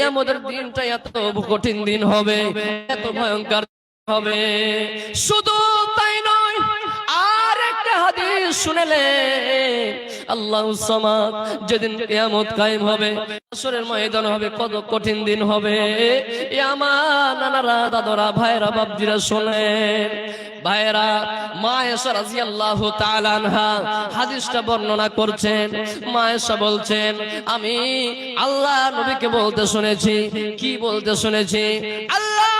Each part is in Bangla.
কিয়ামতের দিনটা এত কঠিন দিন হবে, এত ভয়ঙ্কর হবে। শুধু তাই নয় আর একটা হাদিস শুনেলে আল্লাহ সামাদ, যেদিন কিয়ামত কায়েম হবে আসরের ময়দান হবে, কত কঠিন দিন হবে। এ আমার নানারা, দাদরা ভাইরা বাপজিরা শোনেন। ভাইরা মা এসা তাআলা আনহা হাদিসটা বর্ণনা করছেন। মা বলছেন, আমি আল্লাহ নবীকে বলতে শুনেছি। কি বলতে শুনেছি? আল্লাহ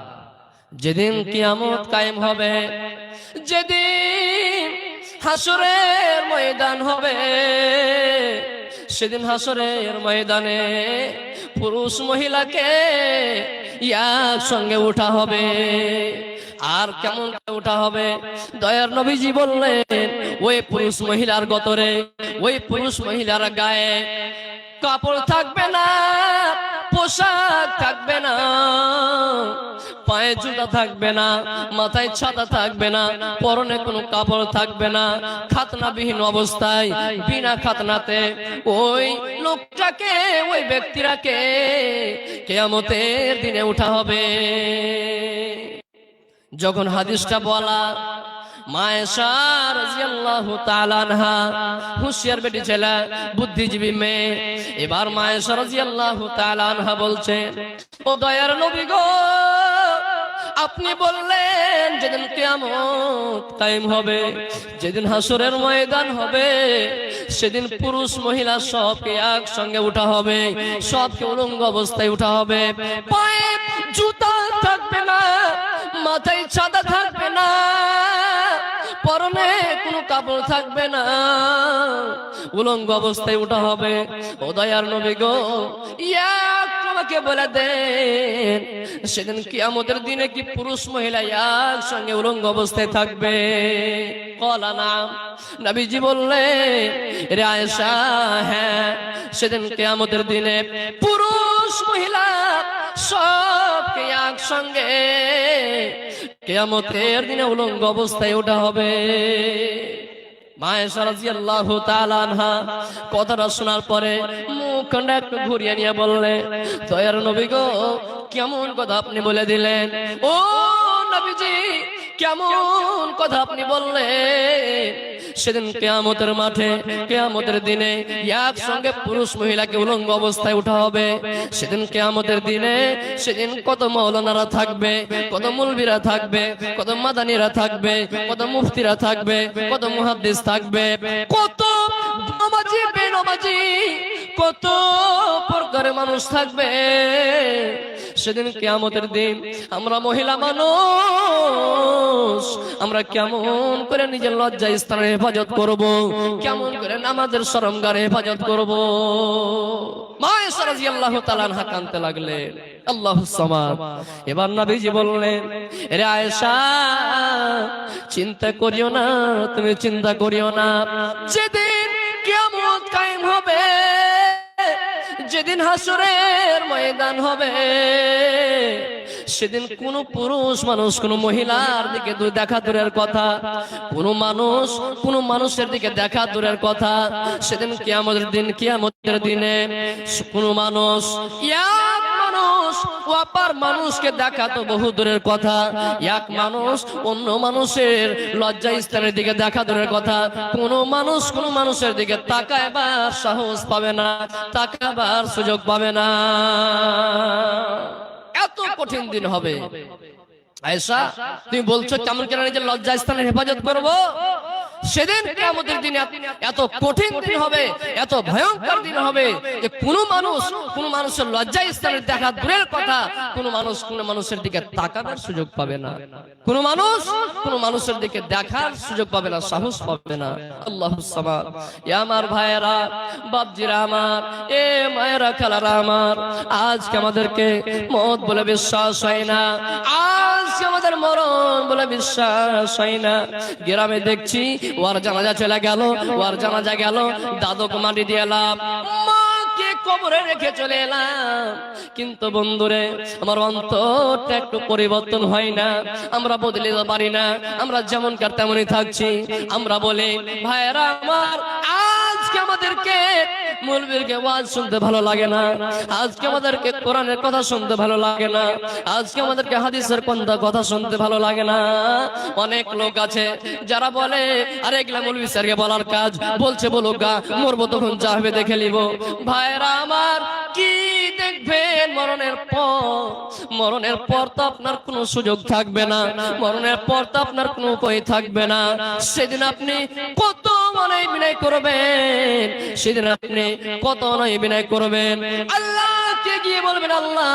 যেদিন কিয়ামত কায়েম হবে যেদিন হাসরের ময়দান হবে সেদিন হাসরের ময়দানে পুরুষ মহিলাকে ইয়ার সঙ্গে উঠা হবে। আর কেমন করে উঠা হবে? দয়ার নবীজি বললেন ওই পুরুষ মহিলার গতরে ওই পুরুষ মহিলার গায়ে কাপড় থাকবে না পোশাক থাকবে না। পায়ে জুতা থাকবে না, মাথায় ছাতা থাকবে না, পরনে কোনো কাপড় থাকবে না, খাতনাবিহীন অবস্থায় বিনা খাতনাতে ওই লোকটাকে, ওই ব্যক্তিরাকে কেয়ামতের দিনে উঠা হবে। যখন হাদিসটা বলা হুঁশিয়ার বেটি ছেলে, বুদ্ধিজীবী মেয়ে, এবার তাআলা আনহা বলছে, ও দয়ার নবী গো আপনি বললেন, যেদিন কিয়ামত কায়েম হবে, যেদিন হাসরের ময়দান হবে, সেদিন পুরুষ মহিলা সবকে একসঙ্গে উঠা হবে, সবকে উলঙ্গ অবস্থায় উঠা হবে। পায়ে জুতা থাকবে না, মাথায় ছাদা থাকবে না, পরনে কোনো কাপড় থাকবে না, উলঙ্গ অবস্থায় উঠা হবে। ও দয়ার নবী গো, ইয়া তোমাকে বলে দেন, সেদিন কি আমাদের দিনে কি পুরুষ মহিলা একসঙ্গে উলঙ্গ অবস্থায় থাকবে? কলা নাম। নবীজি বললে রে আয়েশা হ্যাঁ সেদিন কে আমাদের দিনে পুরুষ মহিলা সবকে একসঙ্গে কেয়ামতের দিনে উলঙ্গ অবস্থায় ওঠা হবে। মায়েশা রাদিয়াল্লাহু তাআলা আনহা কথাটা শোনার পরে একটু ঘুরিয়ে নিয়ে নবী গো, কেমন কথা আপনি বলে দিলেন? ও নবীজি, কেমন কথা আপনি সেদিন কেয়ামতের মাঠে, কেয়ামতের দিনে একসঙ্গে পুরুষ মহিলাকে উলঙ্গ অবস্থায় উঠা হবে। সেদিন কেয়ামতের দিনে, সেদিন কত মৌলানারা থাকবে, কত মুলবিরা থাকবে, কত মাদানিরা থাকবে, কত মুফতিরা থাকবে, কত মুহাদ্দিস থাকবে। কত কত প্রকারের মানুষ থাকবে। সেদিন কেয়ামতের দিন আমরা মহিলা মানুষ, আমরা কেমন করে নিজের লজ্জা স্থানের হেফাজত করব, কেমন করে নামাজের সরমগার হেফাজত করব। মায়েশা রাদিয়াল্লাহু তাআলা আনহা কাঁদতে লাগলেন আল্লাহু এবার নবীজি বললেন রে আয়েশা, চিন্তা করিও না, তুমি চিন্তা করিও না। যেদিন কেমন কায়েম যেদিন হাসুরের ময়দান হবে, সেদিন কোন পুরুষ মানুষ, কোন মহিলার দিকে দেখা দূরের কথা, কোন মানুষ, কোন মানুষের দিকে দেখা দূরের কথা, সেদিন কিয়ামতের দিন, কিয়ামতের দিনে কোন মানুষ মানুষ অপার মানুষকে দেখা তো বহু দূরের কথা। এক মানুষ অন্য মানুষের লজ্জা স্থানের দিকে দেখা দূরের কথা। মানুষ মানুষের দিকে তাকাবার সাহস পাবে না, তাকাবার সুযোগ পাবে না। এত কঠিন দিন হবে। আয়েশা, তুমি বলছো কেমন কেন নিজের লজ্জা স্থানের হেফাজত করব? সেদিন আমাদের দিন এত কঠিন দিন হবে এত ভয়ঙ্কর দিন হবে যে কোন মানুষ কোন মানুষের লজ্জা স্থানের দেখা দূরের কথা কোন মানুষ কোন মানুষের দিকে তাকাবার সুযোগ পাবে না। কোন মানুষ কোন মানুষের দিকে দেখার সুযোগ পাবে না সাহস পাবে না। আল্লাহ এ আমার ভাইয়েরা বাপজিরা আমার এ মায়েরা খালারা আমার আজকে আমাদেরকে মত বলে বিশ্বাস হয় না। আজকে আমাদের মরণ বলে বিশ্বাস হয় না। গ্রামে দেখছি ওর জানাজা চলে গেল ওর জানাজা গেল, দাদুকে মাটি দিয়ে এলাম কবরে রেখে চলে এলাম। কিন্তু আমার একটু পরিবর্তন হয় না, আমরা বদলে পারি না, আমরা যেমন কার তেমনই থাকছি। আমরা বলি ভাইরা আমার, আজকে আমাদেরকে মৌলবীরকে ওয়াজ শুনতে ভালো লাগে না। আজকে আমাদেরকে কোরআনের কথা শুনতে ভালো লাগে না। আজকে আমাদেরকে হাদিসের কোনটা কথা শুনতে ভালো লাগে না। অনেক লোক আছে যারা বলে, আরে এগুলা মৌলবী স্যারকে বলার কাজ। বলছে, বলুক গা, মরবো তখন চাহবে দেখে নিব। ভাইরা আমার, কি দেখবেন মরণের পর? মরণের পর তো আপনার কোনো সুযোগ থাকবে না। মরণের পর তো আপনার কোনো উপায় থাকবে না। সেদিন আপনি কত অনয় বিনয় করবেন। সেদিন আপনি কত অনয় বিনয় করবেন। আল্লাহকে গিয়ে বলবেন, আল্লাহ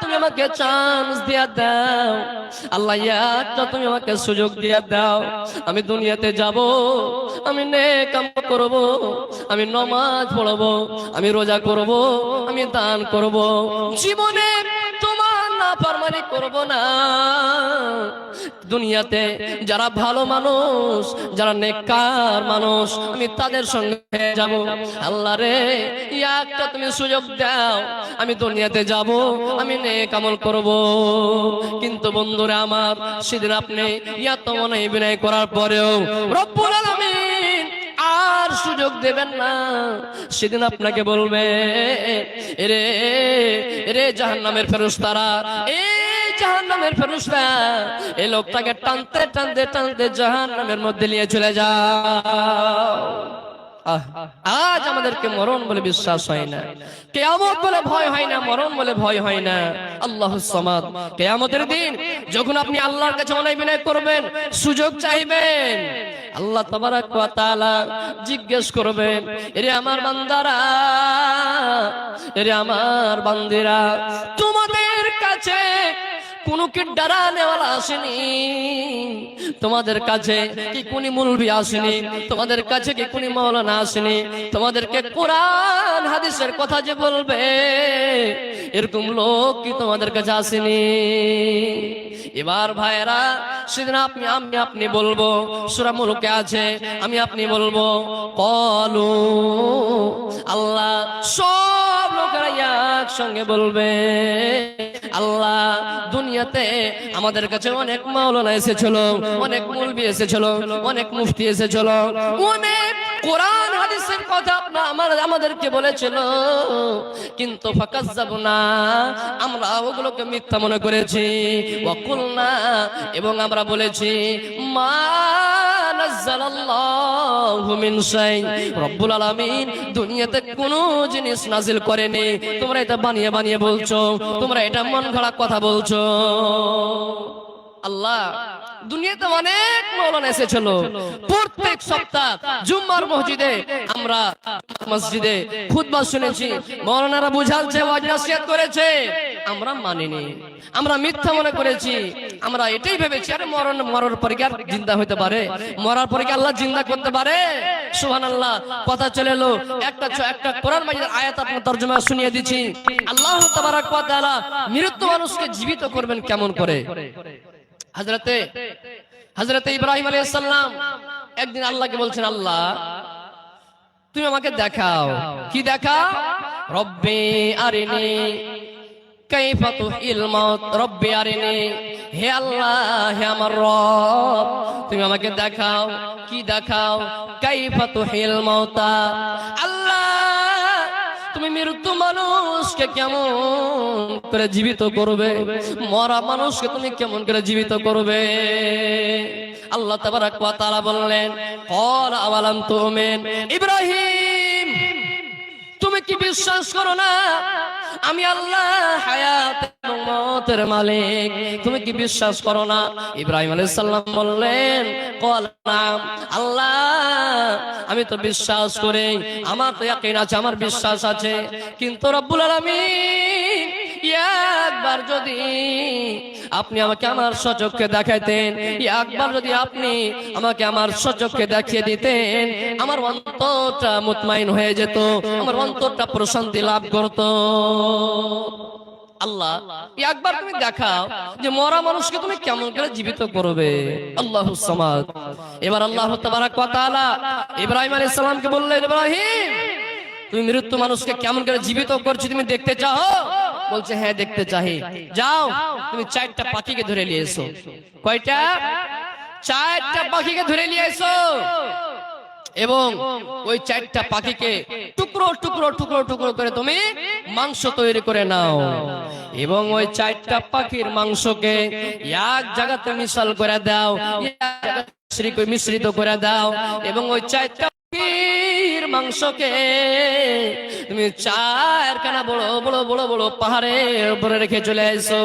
তুমি আমাকে চান্স দিয়া দাও। আল্লাহ তুমি আমাকে সুযোগ দিয়া দাও। আমি দুনিয়াতে যাব, আমি নেকাম করব, আমি নমাজ পড়ব, আমি রোজা করব, আমি দান করব। জীবনে তোমার না পারমানি করব না। দুনিয়াতে যারা ভালো মানুষ, যারা নেককার মানুষ, আমি তাদের সঙ্গে যাব। আল্লাহ রে একটা তুমি সুযোগ দাও। আমি দুনিয়াতে যাব, আমি নেক আমল করব। কিন্তু বন্ধুরা আমার, সেদিন আপনি এত মনে বিনয় করার পরেও রব্বুল আলামিন সুযোগ দেবেন না। সেদিন আপনাকে বলবে রে রে জাহান্নামের নামের এই জাহান্নামের ফেরেশতা এই লোকটাকে টানতে টানতে টানতে জাহান্নামের মধ্যে নিয়ে চলে আহ, আজ আমাদেরকে মরণ বলে বিশ্বাস হয় না কেয়ামত বলে ভয় হয় না মরণ বলে ভয় হয় না আল্লাহ কেয়ামতের দিন যখন আপনি আল্লাহর কাছে অনেক বিনয় করবেন সুযোগ চাইবেন আল্লাহ তাআলা জিজ্ঞেস করবেন এরে আমার বান্দারা এরে আমার বান্দিরা তোমাদের কাছে কোনো আসেনি? তোমাদের কাছে কি মুলবি আসেনি? তোমাদের কাছে কি আসেনি? তোমাদেরকে কোরআন, হাদিসের কথা যে বলবে, এরকম লোক কি তোমাদের কাছে আসেনি? এবার ভাইয়েরা, সেদিন আপনি, আমি আপনি বলব, সুরা মুলুকে আছে, আমি আপনি বলব, কলু, আল্লাহ সব লোকেরা একসঙ্গে বলবে, আল্লাহ দুনিয়াতে আমাদের কাছে অনেক মাওলানা এসেছিল, অনেক মুলবি এসেছিল, অনেক মুফতি এসেছিল। অনেক কোরআন, হাদিসের কথা আপনার আমার, আমাদেরকে বলেছিল। কিন্তু ফাকাস যাব না আমরা ওগুলোকে মিথ্যা মনে করেছি। অকুল না এবং আমরা বলেছি, মা রব্বুল জিনিস নাজিল করেনি। তোমরা এটা বানিয়ে বানিয়ে বলছো, তোমরা এটা মন কথা বলছো। আল্লাহ, দুনিয়াতে অনেক এসেছিল। প্রত্যেক সপ্তাহ জুম্মার মসজিদে আমরা মসজিদে খুতবা শুনেছি। মৌলানারা বুঝালছে করেছে। আমরা মানিনি। আমরা মিথ্যা মনে করেছি। আমরা এটাই ভেবেছি, আরে মরণ, মরার পরে কি আর জিন্দা হইতে পারে? মরার পরে কি আল্লাহ জিন্দা করতে পারে? সুবহানাল্লাহ, কথা চলে এলো। একটা একটা কোরআন মাজিদের আয়াত আপনার তর্জমা শুনিয়ে দিচ্ছি। আল্লাহ তাবারাক ওয়া তাআলা মৃত্যু মানুষকে জীবিত করবেন কেমন করে? হজরতে হজরতে ইব্রাহিম আলাইহিস সালাম একদিন আল্লাহকে বলছেন, আল্লাহ, তুমি আমাকে দেখাও। কি দেখাও? রব্বে আরিনি কাইফা তুহিল মাউত রব্বে আরিনি। হে আল্লাহ, হে আমার রব, তুমি আমাকে দেখাও। কি দেখাও? কাইফা তুহিল মাউতা আল্লাহ, তুমি মৃত্যু মানুষকে কেমন করে জীবিত করবে? মরা মানুষকে তুমি কেমন করে জীবিত করবে? আল্লাহ তাবারাক ওয়া তাআলা বললেন ক্বাল আওয়ালাম তুমিন? ইব্রাহিম, তুমি কি বিশ্বাস করো না? আমি আল্লাহ হায়াত মতের মালিক। তুমি কি বিশ্বাস করো না? ইব্রাহিম আলাইহিস সালাম বললেন, কল, নাম, আল্লাহ। আমি তো বিশ্বাস করি, আমার তো ইয়াকিন আছে, আমার বিশ্বাস আছে। কিন্তু রব্বুল আলামিন একবার যদি আপনি আমাকে আমার সচক্ষে দেখাইতেন, একবার যদি আপনি আমাকে আমার সচক্ষে দেখিয়ে দিতেন, আমার অন্তরটা মুতমাইন হয়ে যেত, আমার অন্তরটা প্রশান্তি লাভ করত। আল্লাহ একবার তুমি দেখাও যে মরা মানুষকে তুমি কেমন করে জীবিত করবে? আল্লাহ এবার আল্লাহ ইব্রাহিম আলাইহিস সালামকে বললেন, ইব্রাহিম, তুমি মৃত্যু মানুষকে কেমন করে জীবিত করছ তুমি দেখতে চাও? বলছে হ্যাঁ দেখতে চাই। যাও, তুমি চারটা পাখিকে ধরে নিয়ে এসো। কয়টা? চারটা পাখিকে ধরে নিয়ে এসো। এবং ওই চারটা পাখিকে টুকরো টুকরো টুকরো টুকরো করে তুমি মাংস তৈরি করে নাও। এবং ওই চারটা পাখির মাংসকে এক জায়গাতে মিশাল করে দাও মিশ্রিত করে দাও, এবং ওই চারটা পাখির মাংসকে তুমি চারখানা বড় বড় বড় বড় পাহাড়ের উপরে রেখে চলে এসো।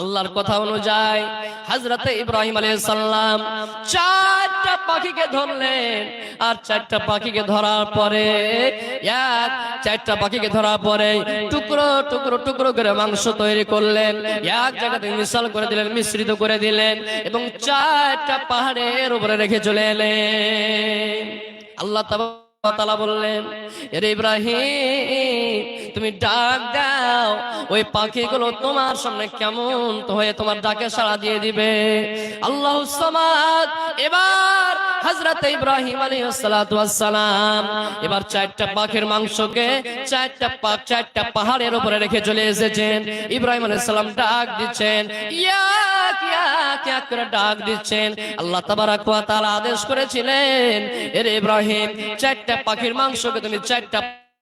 আল্লাহর কথা অনুযায়ী হজরত ইব্রাহিম আলাইহিস সালাম চারটা পাখিকে ধরলেন। আর চারটা পাখিকে ধরার পরে, এক, চারটা পাখিকে ধরার পরে টুকরো টুকরো টুকরো করে মাংস তৈরি করলেন। এক জায়গাতে মিশাল করে দিলেন, মিশ্রিত করে দিলেন এবং চারটা পাহাড়ের উপরে রেখে চলে এলেন। আল্লাহ তাআলা বললেন, এর ইব্রাহিম তুমি ডাক দাও। ওই পাখিগুলো তোমার সামনে কেমন তো হয়ে তোমার ডাকে সাড়া দিয়ে দিবে। আল্লাহ এবার হজরত ইব্রাহিম এবার চারটা মাংসকে চারটা পাক চারটা পাহাড়ের উপরে রেখে চলে এসেছেন। ইব্রাহিম আলাইহিস সালাম ডাক দিচ্ছেন। ডাক দিচ্ছেন। আল্লাহ আদেশ করেছিলেন, এর ইব্রাহিম, চারটা পাখির মাংসকে তুমি চারটা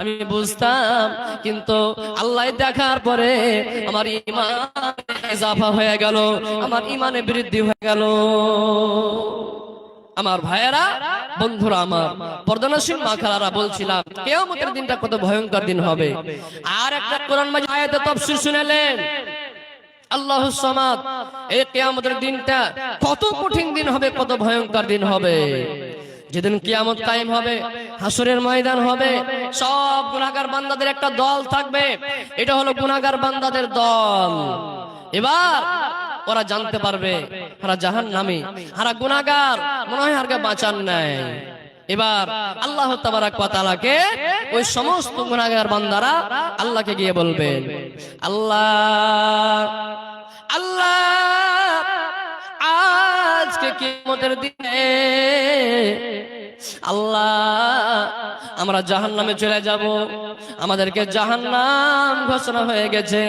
আমি বুঝতাম, কিন্তু আল্লাহ দেখার পরে আমার ইমান ইজাফা হয়ে গেল, আমার ইমানে বৃদ্ধি হয়ে গেল। আমার ভাইয়েরা, বন্ধুরা আমার পর্দনাশীল মা খালারা বলছিলাম, কেয়ামতের দিনটা কত ভয়ঙ্কর দিন হবে। আর একটা কোরআন মাঝে তাফসীর শুনালেন, আল্লাহ সমাদ, এই কেয়ামতের দিনটা কত কঠিন দিন হবে, কত ভয়ঙ্কর দিন হবে। যেদিন কিয়ামত কায়েম হবে হাসরের ময়দান হবে, সব গুনাহগার বান্দাদের একটা দল থাকবে। এটা হলো গুনাহগার বান্দাদের দল। এবার ওরা জানতে পারবে, হারা জাহান নামে হারা গুনাহগার, মনে হয় হারকে বাঁচান নাই। এবার আল্লাহ তাআলাকে ওই সমস্ত গুনাহগার বান্দারা আল্লাহকে গিয়ে বলবেন, আল্লাহ আল্লাহ আজকে কিয়ামতের দিনে আল্লাহ, আমরা জাহান্নামে চলে যাব। আমাদেরকে জাহান্নাম ঘোষণা হয়ে গেছে।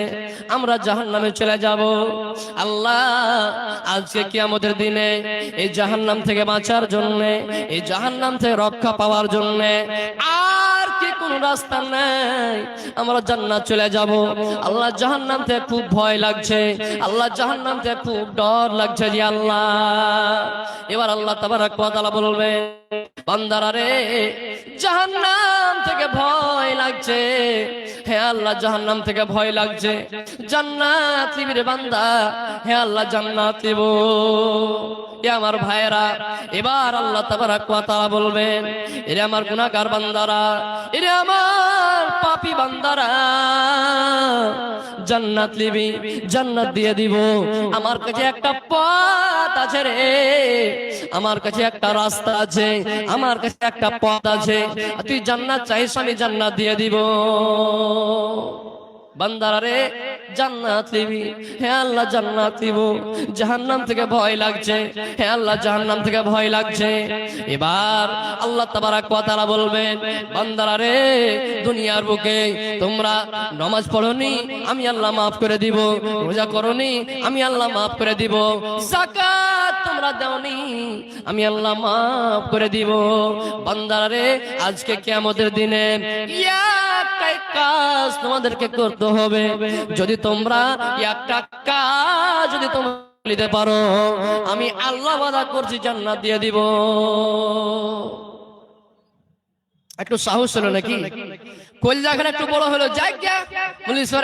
আমরা জাহান্নামে চলে যাব। আল্লাহ, আজকে কি আমাদের দিনে এই জাহান্নাম থেকে বাঁচার জন্য, এই জাহান্নাম থেকে রক্ষা পাওয়ার জন্য কোন রাস্তা নেই। আমরা জান্নাত চলে যাব। আল্লাহ জাহান্নাম থেকে খুব ভয় লাগছে। আল্লাহ জাহান্নাম থেকে খুব ডর লাগছে যে আল্লাহ। এবার আল্লাহ তাবারাক ওয়া তাআলা বলবে বান্দারা রে, জাহান্নাম থেকে ভয় লাগছে। হে আল্লাহ, জাহান্নাম থেকে ভয় লাগছে। বান্দা, হে আল্লাহ এ আমার ভাইয়েরা, এবার আল্লাহ তাবারাক ওয়া তাআলা বলবেন, এরে আমার গুনাহগার বান্দারা, এরে আমার পাপী বান্দারা, জান্নাত লিবি জান্নাত দিয়ে দিব। আমার কাছে একটা পথ আছে রে। আমার কাছে একটা রাস্তা আছে, আমার কাছে একটা পথ আছে। তুই জান্নাত চাইছ আমি জান্নাত দিয়ে দিব। বান্দারা জান্নাত নিবি হে আল্লাহ জান্নাত নিব জাহান্নাম থেকে ভয় লাগছে। হে আল্লাহ জাহান্নাম থেকে ভয় লাগছে। এবার আল্লাহ তাবারাক ওয়া তাআলা বলবেন বান্দারা দুনিয়ার বুকে তোমরা নামাজ পড়নি, আমি আল্লাহ মাফ করে দিব। রোজা করনি, আমি আল্লাহ মাফ করে দিব। যাকাত তোমরা দাওনি, আমি আল্লাহ মাফ করে দিব। বান্দারা আজকে কিয়ামতের দিনে একটাই কাজ তোমাদেরকে করতে হবে। যদি তোমরা একটা কাজ যদি তোমরা পারো, আমি আল্লাহ বাদা করছি, জান্নাত দিয়ে দিব। একটু সাহস হলো নাকি? কলজা এখানে একটু বড় হলো, যাই গিয়া।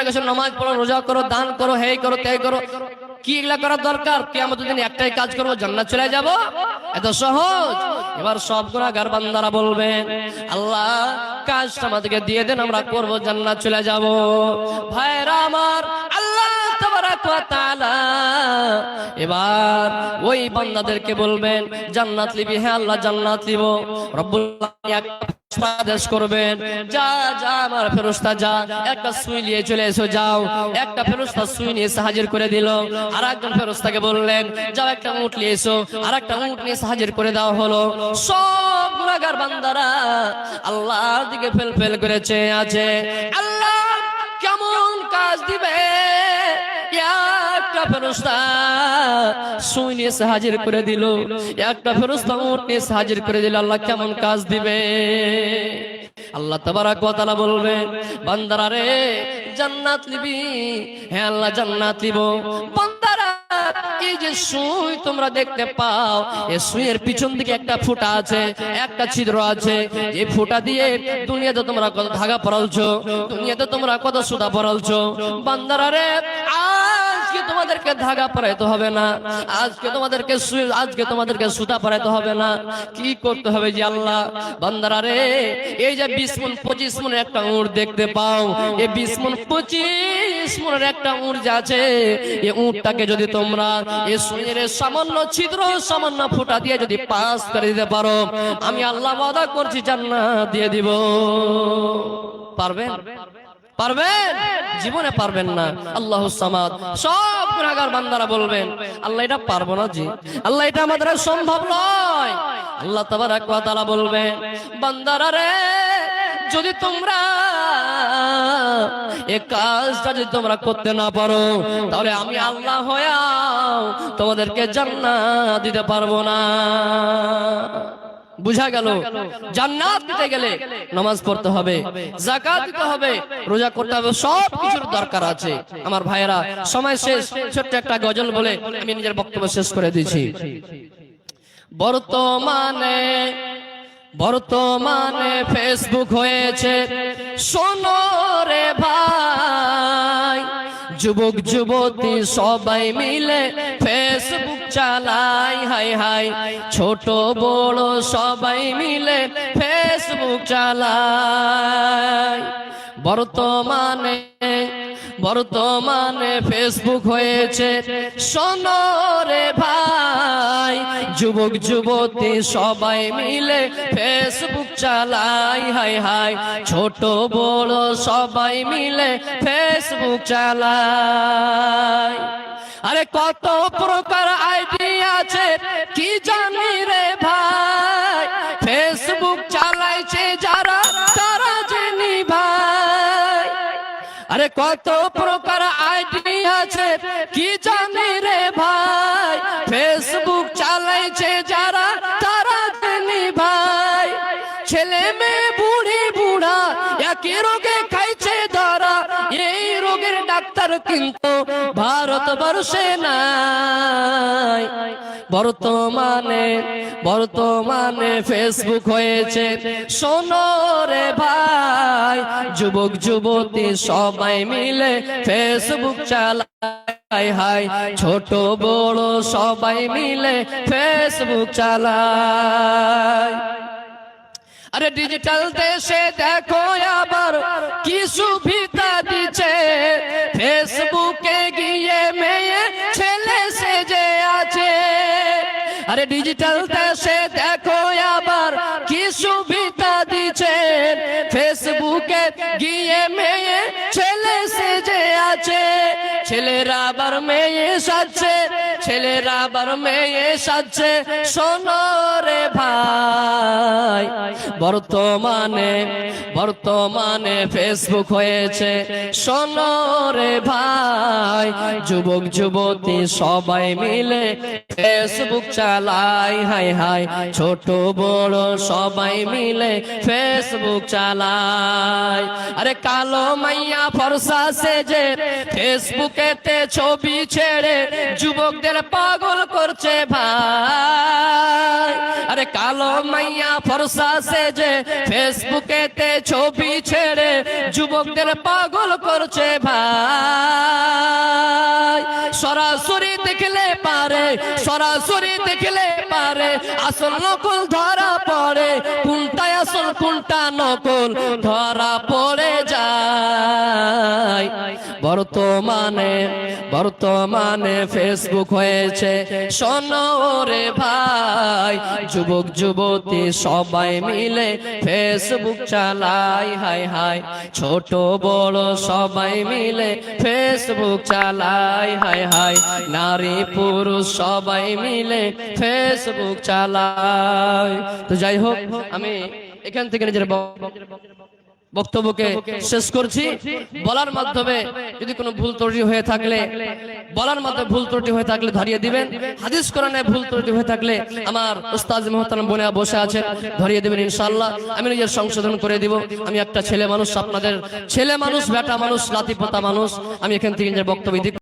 কাছে নামাজ পড়ো, রোজা করো, দান করো হে করো তে করো। কি এগুলা করা দরকার? কি আমাদের দিন একটাই কাজ করব, জান্নাত চলে যাব। এত সহজ। এবার সব গুণাগার বান্দারা বলবে, আল্লাহ, কাজটা আমাদেরকে দিয়ে দেন, আমরা করব, জান্নাত চলে যাব। ভাইরা আমার এবার ওই বান্দাদেরকে বলবেন, জান্নাত লিবি হ্যাঁ আল্লাহ, জান্নাত লিব আদেশ করবেন, যা যা, আমার ফেরস্তা, যা, একটা সুই নিয়ে চলে এসো, যাও। একটা ফেরস্তা সুই নিয়ে হাজির করে দিল। আর একজন ফেরস্তাকে বললেন, যাও, একটা উট নিয়ে এসো। আর একটা উট নিয়ে হাজির করে দেওয়া হলো। সব গুণাগার বান্দারা আল্লাহর দিকে ফেল ফেল করেছে আছে। আল্লাহ কেমন কাজ দিবে? একটা ফেরস্তা সুই হাজির করে দিল। একটা ফেরস্তা উট নিয়ে হাজির করে দিল। আল্লাহ কেমন কাজ দিবে? আল্লাহ তাবারাক ওয়া তাআলা বলবে, বান্দারা রে, জান্নাত নিবি? হ্যাঁ আল্লাহ জান্নাত নিব। বান্দারা এই যে সুই তোমরা দেখতে পাও সুইয়ের পিছন দিকে একটা ফুটা আছে, একটা ছিদ্র আছে। এই ফুটা দিয়ে দুনিয়াতে তোমরা কত ধাগা পড়ালছো দুনিয়াতে তোমরা কত আজকে তোমাদেরকে ধাগা হবে না, আজকে তোমাদেরকে আজকে তোমাদেরকে সুতা পরাইতে হবে না। কি করতে হবে যে আল্লাহ? বান্দারা রে, এই যে বিশ মন, পঁচিশ মনের একটা উঁট দেখতে পাও, এই বিশ মন, পঁচিশ মনের একটা উঁট আছে, এই উঁটটাকে যদি তোমরা এই সুইয়ের সামান্য ছিদ্র, সামান্য ফুটা দিয়ে যদি পাস করে দিতে পারো, আমি আল্লাহ ওয়াদা করছি, জান্নাত দিয়ে দিব। পারবেন? পারবেন? জীবনে পারবেন না। আল্লাহ সামাদ। সব গুনাহগার বান্দারা বলবেন, আল্লাহ এটা পারব না জি। আল্লাহ এটা আমাদের সম্ভব নয়। আল্লাহ তাআলা বলবেন, বান্দারা রে যদি তোমরা এ কাজটা যদি তোমরা করতে না পারো, তাহলে আমি আল্লাহ হয়াও তোমাদেরকে জান্নাত দিতে পারব না। বুঝা গেল? জান্নাত দিতে গেলে নামাজ পড়তে হবে জাকাত দিতে হবে, রোজা করতে হবে, সব কিছুর দরকার আছে। আমার ভাইয়েরা, সময় শেষ, ছোট্ট একটা গজল বলে আমি নিজের বক্তব্য শেষ করে দিয়েছি। বর্তমানে বর্তমানে ফেসবুক হয়েছে। শোনো রে ভাই, যুবক, যুবতী সবাই মিলে ফেসবুক চালাই। হাই হাই, ছোট, বড় সবাই মিলে ফেসবুক চালাই। বর্তমানে বর্তমানে ফেসবুক হয়েছে। শোনো রে ভাই, যুবক, যুবতী সবাই মিলে ফেসবুক চালাই। হাই হাই, ছোট, বড় সবাই মিলে ফেসবুক চালাই। আরে কত প্রকার আইডি আছে, কি কত প্রকার আইডি আছে? কি জানি রে ভাই? ফেসবুক চালাইছে যারা, তারা জানি ভাই। ছেলে মেয়ে, বুড়ি, বুড়া, একই রোগে খাইছে ধরা। ডাক্তার কিন্তু ভারতবর্ষে নাই। বর্তমানে বর্তমানে ফেসবুক হয়েছে। শোনো রে ভাই, যুবক, যুবতী সবাই মিলে ফেসবুক চালায় হাই, ছোট, বড় সবাই মিলে ফেসবুক চালায় আরে ডিজিটাল দেশে দেখো আবার কি সুবিধা আরে ডিজিটাল দেশে দেখো আবার কি সুবিধা দিচ্ছে ফেসবুকে গিয়ে ছেলেরা আবার মেয়ে সাজছে, ছেলেরা আবার মেয়ে সাজছে। শোনো রে ভাই, বর্তমানে বর্তমানে ফেসবুক হয়েছে। শোনো রে ভাই, যুবক, যুবতী সবাই মিলে ফেসবুক চালাই। হাই হাই, ছোট, বড় সবাই মিলে ফেসবুক চালাই। আরে কালো মাইয়া ফরসা সেজে ফেসবুকেতে ছবি ছেড়ে যুবকদের পাগল করছে ভাই। আরে কালো মাইয়া ফরসা সেজে ফেসবুকেতে ছবি ছেড়ে যুবকদের পাগল করছে ভাই। সরাসরি দেখলে পারে, সরাসরি দেখলে পারে, আসল নকল ধরা পড়ে কোনটা আসল, কোনটা নকল ধরা পড়ে যায়। বর্তমানে বর্তমানে ফেসবুক হয়েছে, শোনো রে ভাই, যুবক, যুবতী সবাই মিলে ফেসবুক চালাই, হাই হাই। ছোট, বড় সবাই মিলে ফেসবুক চালাই, হাই হাই। নারী, পুরুষ সবাই মিলে ফেসবুক চালাই। তো যাই হোক, আমি এখান থেকে নিজের বক্তব্যকে শেষ করছি। বলার মাধ্যমে যদি কোনো ভুল ত্রুটি হয়ে থাকলে, বলার মাধ্যমে ভুল ত্রুটি হয়ে থাকলে ধরিয়ে দিবেন। হাদিস কোরআনে ভুল ত্রুটি হয়ে থাকলে আমার উস্তাজ মহতারাম বোনেরা বসে আছেন, ধরিয়ে দিবেন ইনশাআল্লাহ। আমি নিজের সংশোধন করে দিব। আমি একটা ছেলে মানুষ, আপনাদের ছেলে মানুষ, বেটা মানুষ, লাতিপতা মানুষ। আমি এখান থেকে নিজের বক্তব্য